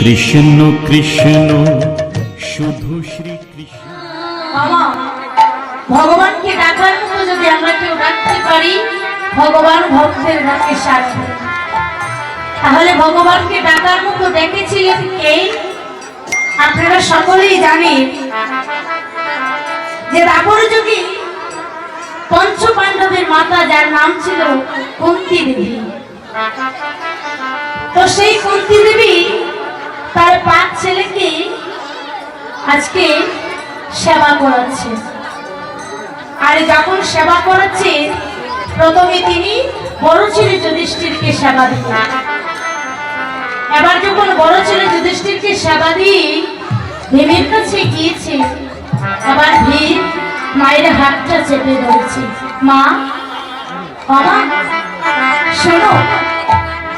কৃষ্ণ কৃষ্ণ, শুধু শ্রী কৃষ্ণ। মামা ভগবানকে ডাকার মতো যদি আমরা কেউ ডাকতে পারি, ভগবান ভক্তের সাড়া দেয়। তাহলে ভগবানকে ডাকার মতো ডেকেছিলেন কে? আপনারা সকলেই জানেন যে রাবণ যুগে পঞ্চ পাণ্ডবের মাতা যার নাম ছিল কুন্তি দেবী তো সেই কুন্তি দেবী তার পাঁচ ছেলেকে আজকে সেবা করাচ্ছে? আর যখন সেবা করাচ্ছে, প্রথমে তিনি বড় ছেলে যুধিষ্ঠিরকে সেবা দিলেন এবার যখন বড় ছেলে যুধিষ্ঠিরকে সেবা দিয়ে ভীমের কাছে গিয়েছে। এবার ভীম মায়ের হাতটা চেপে ধরেছে। মা, বাবা, শোনো,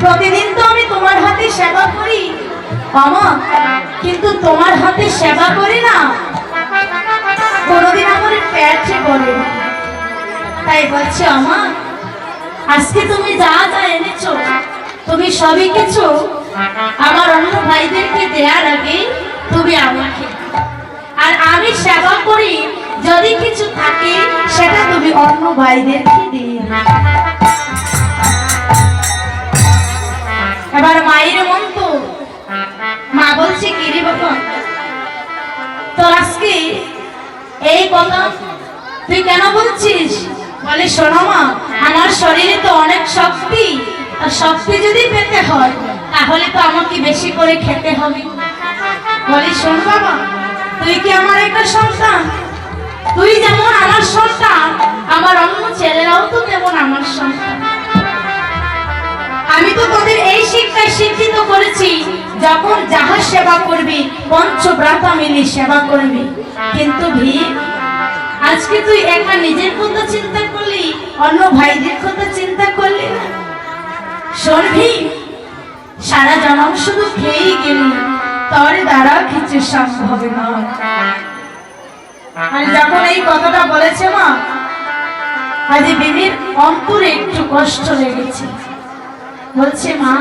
প্রতিদিন তো আমি তোমার হাতে সেবা করি। মামা কিন্তু তোমার হাতে সেবা করি না কোনোদিন আমার পেটে না। তাই বলছে আমার আজকে তুমি যা যা এনেছো, তুমি সবই কিছু আমার অন্য ভাইদেরকে দেওয়ার আগে তুমি আমাকে আর আমি সেবা করি, যদি কিছু থাকে, সেটা তুমি অন্য ভাইদেরকে দিয়ে। এবার মায়ের মন মা বলছে কিরে বাবা? তো আজকে এই কথা তুই কেন বলছিস? বলে, শোনো মা, আমার শরীরে তো অনেক শক্তি। আর শক্তি যদি পেতে হয়, তাহলে তো আমাকে বেশি করে খেতে হবে। বলি, শোন বাবা, তুই কি আমার একটা সন্তান? তুই যেমন আমার সন্তান, আমার অন্য ছেলেরাও তো তেমন আমার সন্তান। আমি তো তোদের এই শিক্ষায় শিক্ষিত করেছি, যখন যাহা সেবা করবি, পঞ্চব্রাতা মিলি সেবা করবি। কিন্তু ভীম আজকে তুই একা নিজের কথা চিন্তা করলি, অন্য ভাইদের কথা চিন্তা করলি না? শোন ভীম সারা জনম শুধু খেয়েই গেলি তোর দ্বারা কিছু সম্ভব নয়। আর যখন এই কথাটা বলেছে মা, আজ বিবির অন্তরে একটু কষ্ট লেগেছে। বলছে, মা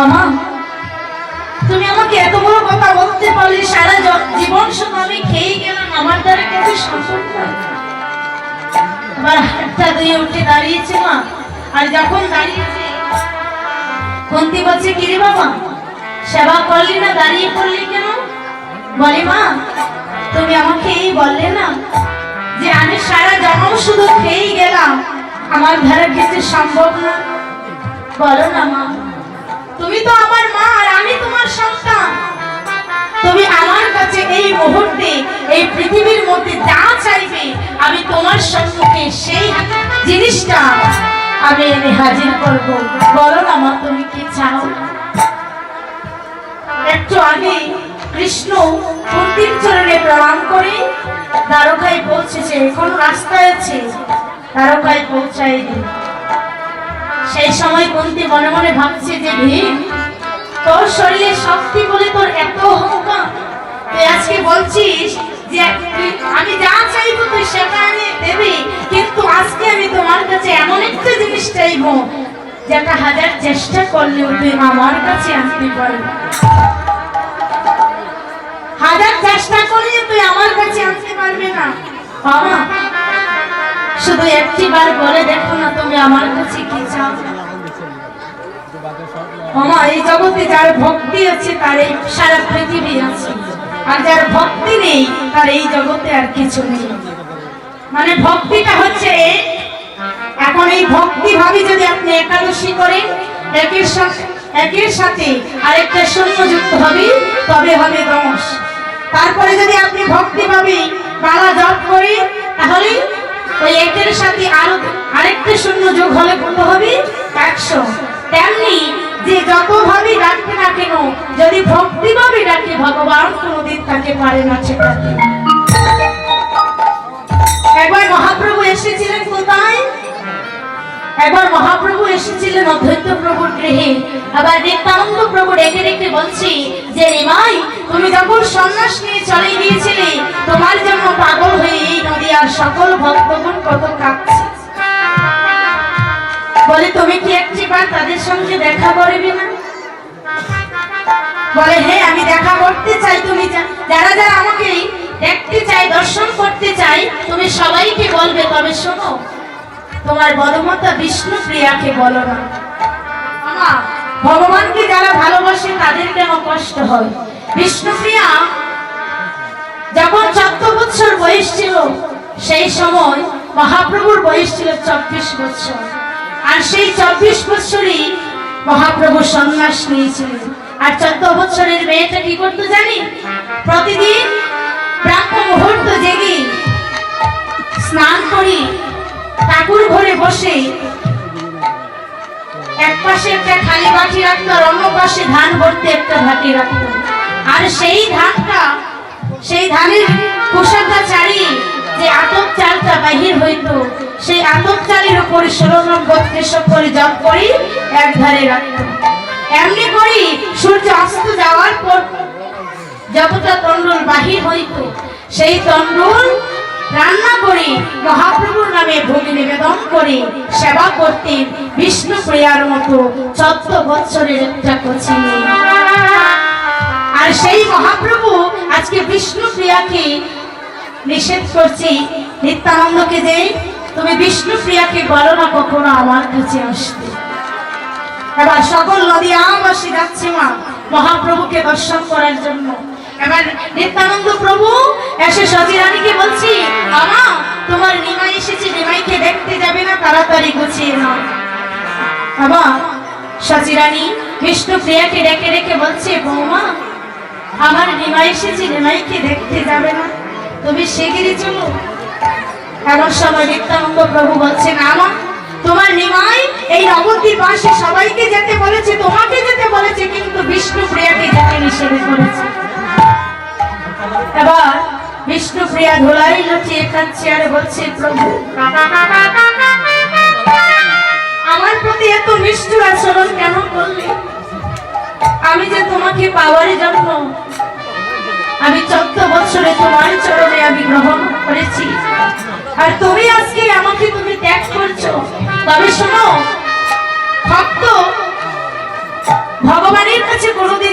আমা তুমি আমাকে এত বড় কথা বলতে পারলে সারা জীবন শুধু আমি খেয়ে গেলাম, আমার দ্বারা কিছু সম্ভব নয়। হাতটা দিয়ে উঠে দাঁড়িয়েছে, মা, আর যখন দাঁড়িয়েছে, কুন্তি বলছে, কিরে বাবা, সেবা করলি না, দাঁড়িয়ে পড়লি কেন? বলে, মা, তুমি আমাকে এই বললে না যে আমি সারা জন্ম শুধু খেয়েই গেলাম, আমার ধারা কিছু সম্ভব না। বলো না মা। তুমি তো আমার মা আর আমি তোমার সন্তান। তুমি আমার কাছে এই মুহূর্তে, এই পৃথিবীর মধ্যে যা চাইবে, আমি তোমার সম্মুখে সেই জিনিসটা আমি এনে হাজির করব। বলো না মা, তুমি কি চাও? একটু আগে কৃষ্ণ কুন্তির চরণে প্রণাম করে দ্বারকায় পৌঁছেছে, এখন রাস্তায় আছে। দ্বারকায় পৌঁছায় দিন সেই সময় কুন্তি মনে মনে ভাবছে যে ভীম তোর শরীরে শক্তি বলে তোর এত অহংকার। তুই আজকে বলছিস যে আমি যা চাইব তুই সেটা আমি দেবি কিন্তু আজকে আমি তোমার কাছে এমন একটা জিনিস চাইব, যেটা হাজার চেষ্টা করলেও তুই আমার কাছে আনতে পারবি হাজার চেষ্টা করলেও তুই আমার কাছে আনতে পারবে না। বাবা শুধু একটি বার বলে দেখো না তুমি আমার কাছে কি চাও। এই জগতে যার ভক্তি আছে, তার এই সারা পৃথিবী আছে। আর যার ভক্তি নেই, তার এই জগতে আর কিছু নেই। মানে ভক্তিটা হচ্ছে, এখন এই ভক্তি ভাবি যদি আপনি একাদশী করেন, একের সাথে একের সাথে আরেকটা শূন্য যুক্ত হবে তবে হবে দশ। তারপরে যদি আপনি ভক্তি ভাবি মালা জপ করেন, তাহলে ওই একের সাথে আরও আরেকটা শূন্য যোগ হলে কত হবে? একশো। তেমনি যে যত ভাবে ডাকতে না কেন, যদি ভক্তি ভাবে ডাকে, ভগবান কোনোদিন তাকে পারে না ছেটাতে একবার মহাপ্রভু এসেছিলেন কোথায়? একবার মহাপ্রভু এসেছিলেন অদ্বৈত প্রভুর গৃহে। আবার নিত্যানন্দ প্রভু ডেকে ডেকে বলছি যে রিমাই তুমি যখন সন্ন্যাস নিয়ে চলে গিয়েছিলে, তোমার জন্য পাগল হয়ে এই নদী আর সকল ভক্তগণ কত কাঁদছে। বলে, তুমি কি একটিবার তাদের সঙ্গে দেখা করবে না? বলে হ্যাঁ আমি দেখা করতে চাই, তুমি যারা যারা আমাকে দেখতে চাই দর্শন করতে চাই তুমি সবাইকে বলবে, তবে শোনো তোমার বলমতা বিষ্ণু প্রিয়াকে বলো না। ভগবানকে যারা ভালোবাসে তাদের কেন কষ্ট হয়? বিষ্ণুপ্রিয়া যখন চোদ্দ বছর বয়স ছিল, সেই সময় মহাপ্রভুর বয়স ছিল চব্বিশ বছর আর সেই চব্বিশ বছরই মহাপ্রভু সন্ন্যাস নিয়েছিলেন। আর চোদ্দ বছরের মেয়েটা কি করতো জানি? প্রতিদিন প্রাপ্য মুহূর্ত জেগে স্নান করি ঠাকুর ঘরে বসে এক পাশে একটা খালি বাটি রাখতো আর অন্য পাশে ধান ভর্তি একটা বাটি রাখতো আর সেই ধানটা, সেই ধানের কুসাটা চারি যে আতপ চালটা বাহির হইতো, সেই আতপ চালের উপরে ষোলো নম্বর কেশব করে জপ করি এক ধারে রাখতো। এমনি করি সূর্য অস্ত যাওয়ার পর যতটা তন্ডুল বাহির হইত, সেই তন্ডুল রান্না করে, মহাপ্রভুর নামে ভূমি নিবেদন করে, সেবা করতেন বিষ্ণু প্রিয়ার মতো চোদ্দ একটা কচি মেয়ে। আর সেই মহাপ্রভু আজকে বিষ্ণু প্রিয়াকে নিষেধ করছি, নিত্যানন্দকে যে, তুমি বিষ্ণু প্রিয়াকে বলো না কখনো আমার কাছে আসতে এবার সকল নদী আমবাসী যাচ্ছে মা, মহাপ্রভুকে দর্শন করার জন্য এবার নিত্যানন্দ প্রভু, এসে সজিরানীকে বলছি আমা তোমার নিমাই এসেছে, নিমাইকে দেখতে যাবে না, তাড়াতাড়ি গুছিয়ে নাও। আবার সচিরানী বিষ্ণু প্রিয়াকে ডেকে ডেকে বলছে, বৌমা, আমার নিমাই এসেছে, নিমাইকে দেখতে যাবে না। তুমি শিগগিরই চলো। এমন সময় নিত্যানন্দ প্রভু বলছেন আমা তোমার নিমাই এই নবদ্বীপ পাশে সবাইকে যেতে বলেছে, তোমাকে যেতে বলেছে, কিন্তু বিষ্ণু প্রিয়াকে যেতে নিষেধ করেছে। এবার ধোলাই আর বলছে, প্রভু, আমার প্রতি এত নিষ্ঠুর আচরণ কেন আমি যে তোমাকে পাওয়ার জন্য, আমি চোদ্দ বছরে তোমার চরণে আমি গ্রহণ করেছি। আর তুমি আজকে আমাকে তুমি ত্যাগ করছ। তবে শোনো, ভক্ত ভগবানের কাছে কোনোদিন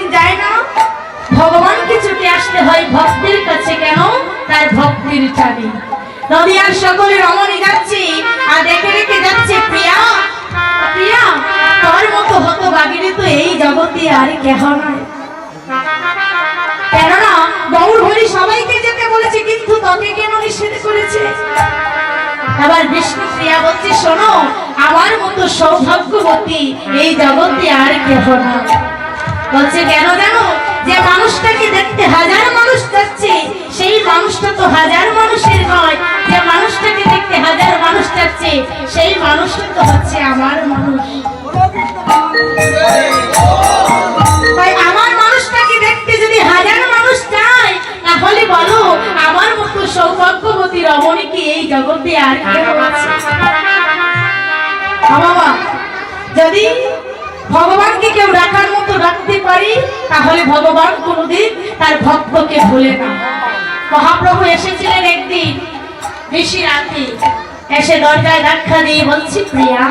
নদিয়ার সকলে রমণী যাচ্ছে আর দেখে রেখে যাচ্ছে প্রিয়া। প্রিয়া, তোর মতো বাগিরে তো এই জগতে আর কেহ নাই। কেননা, গৌর হরি সবাইকে যেতে বলেছে, কিন্তু তোকে কেন নিষেধ করেছে? আবার বিষ্ণু প্রিয়া বলছে, শোনো, আমার মতো সৌভাগ্যবতী এই জগতে আর কেহ না বলছে, কেন জানো? যে মানুষটাকে দেখতে হাজার মানুষ যাচ্ছে সেই মানুষটা তো হাজার মানুষের নয়। যে মানুষটাকে দেখতে হাজার মানুষ যাচ্ছে সেই মানুষটা তো হচ্ছে আমার মানুষ। আমার মানুষটাকে দেখতে যদি হাজার মানুষ চায়, তাহলে বলো, আমার মতো সৌভাগ্যবতী রমণী কি এই জগতে আর হ্যাঁ বাবা। যদি ভগবানকে কেউ রাখার রাখতে পারি, তাহলে ভগবান কোনোদিন তার ভক্তকে ভুলে না। মহাপ্রভু এসেছিলেন একদিন বেশি রাতে এসে দরজায় ধাক্কা দিয়ে বলছি, প্রিয়া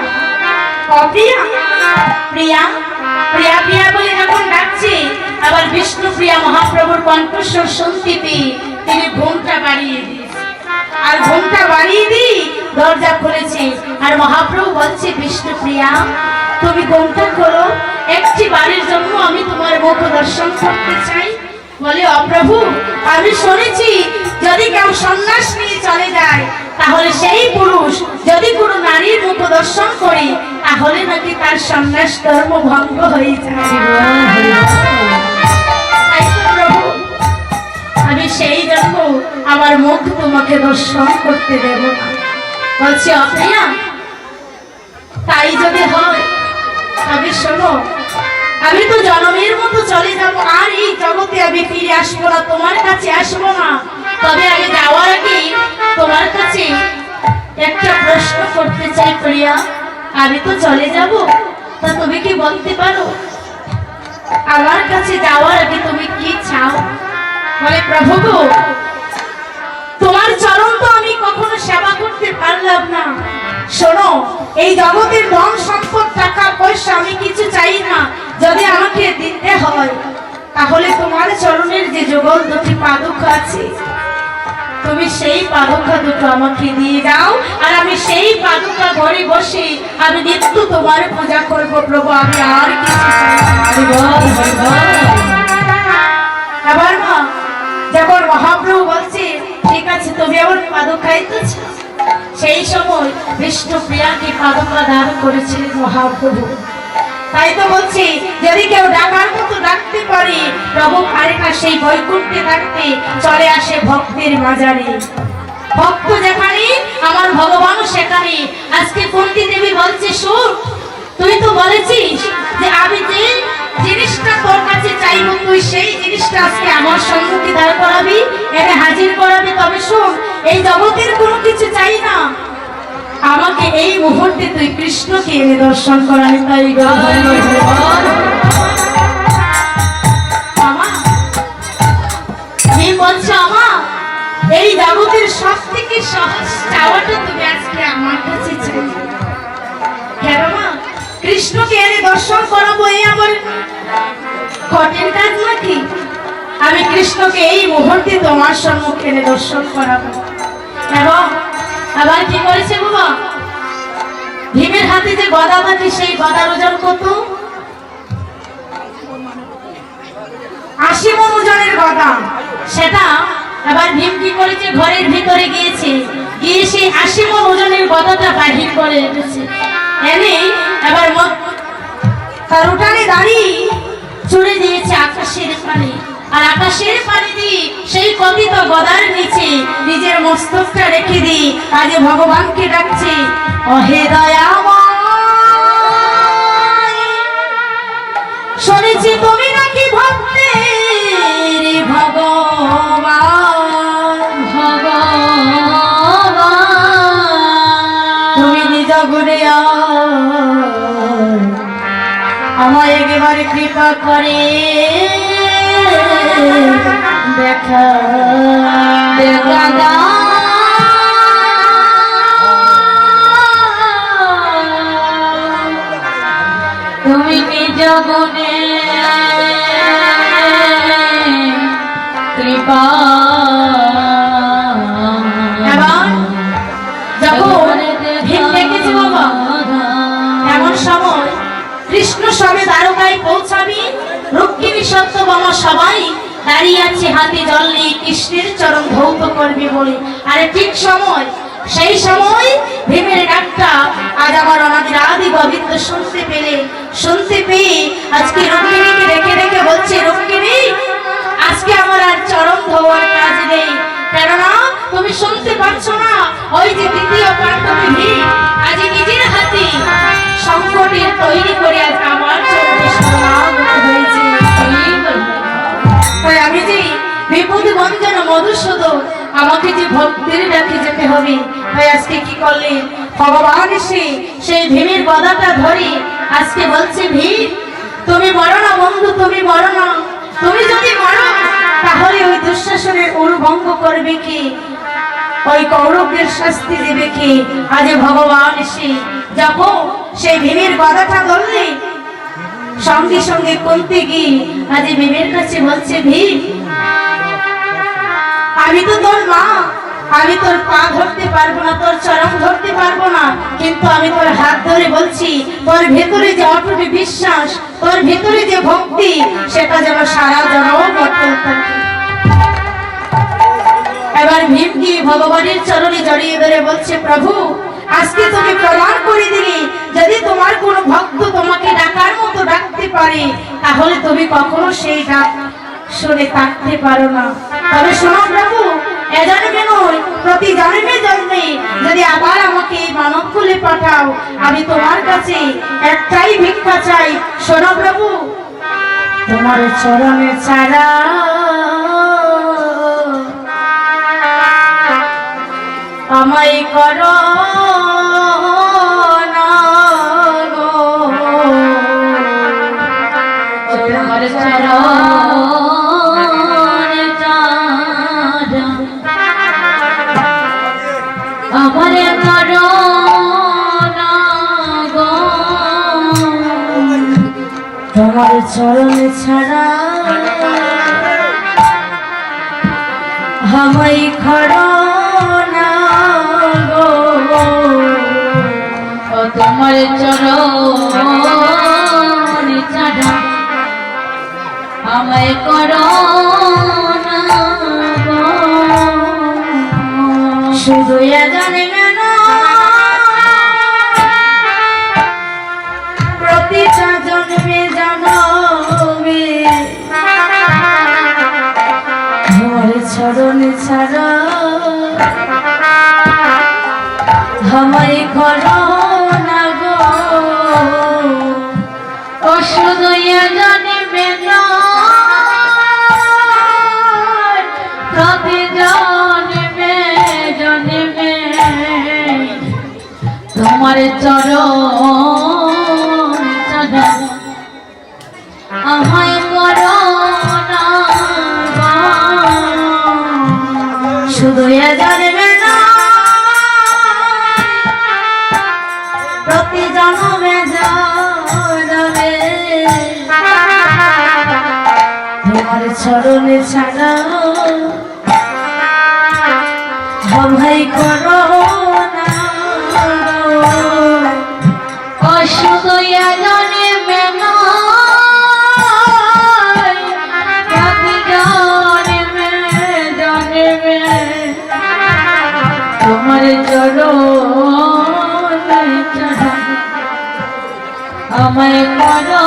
দরজা খুলেছে, আর মহাপ্রভু বলছে, বিষ্ণু প্রিয়া, তুমি ঘুমটা খোলো একটি বাড়ির জন্য আমি তোমার মুখ দর্শন করতে চাই। বলে অপ্রভু আমি শুনেছি, যদি কেউ সন্ন্যাস নিয়ে চলে যায়, তাহলে সেই পুরুষ যদি কোনো নারীর মুখ দর্শন করে, তাহলে নাকি তার সন্ন্যাস ধর্ম ভঙ্গ হয়ে যায়। আমি সেই জন্য আমার মুখ তোমাকে দর্শন করতে দেব না। বলছি, অপ্রিয়া, তাই যদি হয় তবে শোনো, আমি তো জনমের মতো চলে যাব, আর এই জগতে আমি ফিরে আসব না, তোমার কাছে আসব না। তবে আমি যাওয়ার আগে তোমার কাছে একটা প্রশ্ন করতে চাই প্রিয়া। আমি তো চলে যাব, তা তুমি কি বলতে পারো? আমার কাছে যাওয়ার আগে তুমি কি চাও? বলে, প্রভু তোমার চরণ তো আমি কখনো সেবা করতে পারলাম না। শোনো এই জগতের ধন সম্পদ টাকা পয়সা আমি কিছু চাই না। যদি আমাকে দিতে হয়, তাহলে তোমার চরণের যে যুগল দুটি পাদুক আছে, তুমি সেই পাদুকা দুটো আমাকে দিয়ে দাও। আর আমি সেই পাদুকা ঘরে বসে আমি নিত্য তোমার পূজা করব, প্রভু। আমি আর কিছু যখন মহাপ্রভু বলছে, ঠিক আছে, তুমি আমার পাদুকাই তো চাও। সেই সময় বিষ্ণু প্রিয়াকে পাদুকা দান করেছিলেন মহাপ্রভু। তাই তো বলছি, যদি কেউ ডাকার মতো ডাকতে পারে, প্রভু পারে না সেই বৈকুণ্ঠে ডাকতে চলে আসে ভক্তের মাজারে ভক্ত যেখানে, আমার ভগবান সেখানে। আজকে কুন্তি দেবী বলছে, শুন, তুই তো বলেছিস যে আমি যে জিনিসটা তোর কাছে চাইব, তুই সেই জিনিসটা আজকে আমার সম্মুখে দাঁড় করাবি, এনে হাজির করাবি। তবে শোন এই জগতের কোনো কিছু চাই না। আমাকে এই মুহূর্তে তুই কৃষ্ণকে দর্শন করাবি তাই এই সহজ চাওয়াটা আমার কৃষ্ণকে দর্শন করাবো নাকি? আমি কৃষ্ণকে এই মুহূর্তে তোমার সম্মুখে দর্শন করাবো। এবং আবার কি করেছে বাবা? ভীমের হাতে যে গদা থাকে সেই গদার ওজন কত? আশি মন ওজনের গদা। সেটা এবার ভীম কি করেছে? ঘরের ভিতরে গিয়েছে। গিয়ে সেই আশি মন ওজনের গদাটা বাহির করে এনেছে। এনে এবার তার উঠানে দাঁড়িয়ে চড়ে দিয়েছে আকাশের পানি আর আকাশের দিয়ে সেই কথিত গদার নিচে। নিজের মস্তকটা রেখে দিই, আজ ভগবানকে ডাকছে, অহে দয়াময়, শুনেছি তুমি নাকি ভক্তের ভগবান। তুমি নিজ গুণে আমায় একেবারে কৃপা করে। দেখা দেখা তুমি নিজ গুণে কৃষ্ণ সবে দ্বারকায় পৌঁছাবি। রুক্মিণী সত্যবামা সবাই, দাঁড়িয়ে আছে হাতে জল নিয়ে কৃষ্ণের চরণ ধৌত করবে বলে। আর ঠিক সময়, সেই সময় ভীমের ডাকটা আজ আমার আমাদের আদি গোবিন্দ শুনতে পেলে। শুনতে পেয়ে আজকে রুক্মিণীকে রেখে রেখে বলছে রুক্মিণী আজকে আমার আর চরণ ধোয়ার কাজ নেই। কেননা, তুমি শুনতে পাচ্ছ না, ওই যে দ্বিতীয় পাণ্ডবী সংকটের তৈরি করে আজ আমার আমি যে বিপদ বঞ্জন মধুসূদন, আমাকে যে ভক্তির ডাকে যেতে হবে, তাই আজকে কি করলে? ভগবান এসে সেই ভীমের গদাটা ধরে আজকে বলছে, ভীম, তুমি মরো না বন্ধু, তুমি মরো না। তুমি যদি মরো, তাহলে ওই দুঃশাসনের অনুভঙ্গ করবে কি? ওই কৌরবদের শাস্তি দেবে কি? আজ ভগবান যখন সেই ভীমের সঙ্গে সঙ্গে করতে আজ ভীমের কাছে বলছে ভীম আমি তো তোর মা, আমি তোর পা ধরতে পারব না, তোর চরম ধরতে পারব না, কিন্তু আমি তোর হাত ধরে বলছি, তোর ভেতরে যে অটুট বিশ্বাস, তোর ভেতরে যে ভক্তি, সেটা যেন সারা জনম অটল থাকে এবার ভীম ভগবানের চরণে জড়িয়ে ধরে বলছে, প্রভু, আজকে তুমি প্রমাণ করে দিলি। যদি তোমার কোনো ভক্ত তোমাকে ডাকার মতো ডাকতে পারে, তাহলে তুমি কখনো সেই ডাক শুনে থাকতে পারো না। তবে শোনো প্রভু এজন্মে নয়, প্রতি জন্মে জন্মে যদি আবার আমাকে এই মানব কুলে পাঠাও, আমি তোমার কাছে একটাই ভিক্ষা চাই। শোনো প্রভু, তোমার চরণে ছাড়া আমায় করো। তোমার চরণে ছাড়া আমারে করো তোমার চরণ ছাড়া আমায় করোনা গো। শুধু জানে কেন প্রতিটা জন্মে জানবে চরণ ছাড়া আমায় করোনা তোমার চরণ আমায় করো শুধু এ জানবে না প্রতি জন্মে জন্মে তোমার চরণে ছাড়া ভাই করো। চরণ আমায় করো।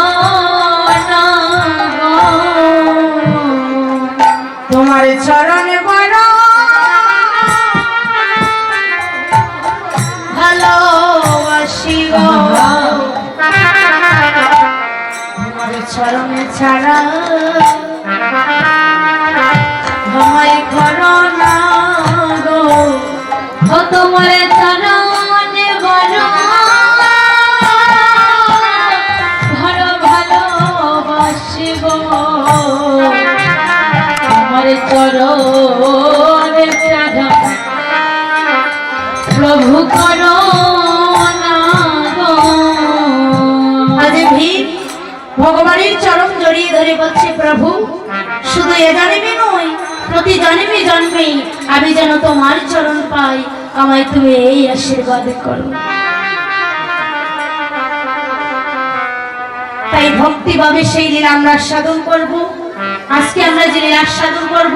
তোমার চরণে বড় ভালোবাসি গো তোমার চরণে ছাড়া শুধু এ জন্মে নয় প্রতি জন্মে জন্মে আমি যেন তোমার চরণ পাই আমায় তুমি এই আশীর্বাদ করো তাই ভক্তিভাবে সেই লীলা আমরা আস্বাদন করব। আজকে আমরা যে আস্বাদন করব।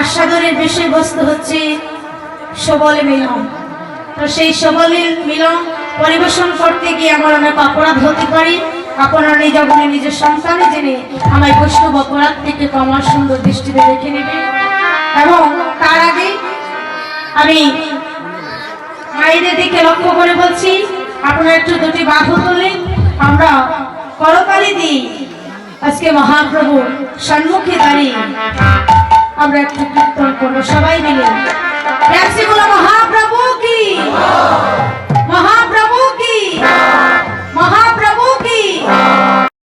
আস্বাদনের বিষয়বস্তু হচ্ছে সবল মিলন। তো সেই সবল মিলন পরিবেশন করতে গিয়ে আমার অনেক অপরাধ হতে পারে। আপনারা নিজ জীবনে নিজের সন্তানে জেনে আমায় বৈষ্ণব অপরাধ থেকে কমার সুন্দর দৃষ্টিতে দেখে নেবে এবং তার আগে আমি মায়েদের দিকে লক্ষ্য করে বলছি, আপনারা একটু দুটি বাহু তুলে আমরা করতালি দিই। আজকে মহাপ্রভু সম্মুখে দাঁড়িয়ে আমরা একটু কীর্তন করব সবাই মিলে। মহাপ্রভু কি? মহাপ্রভু কি?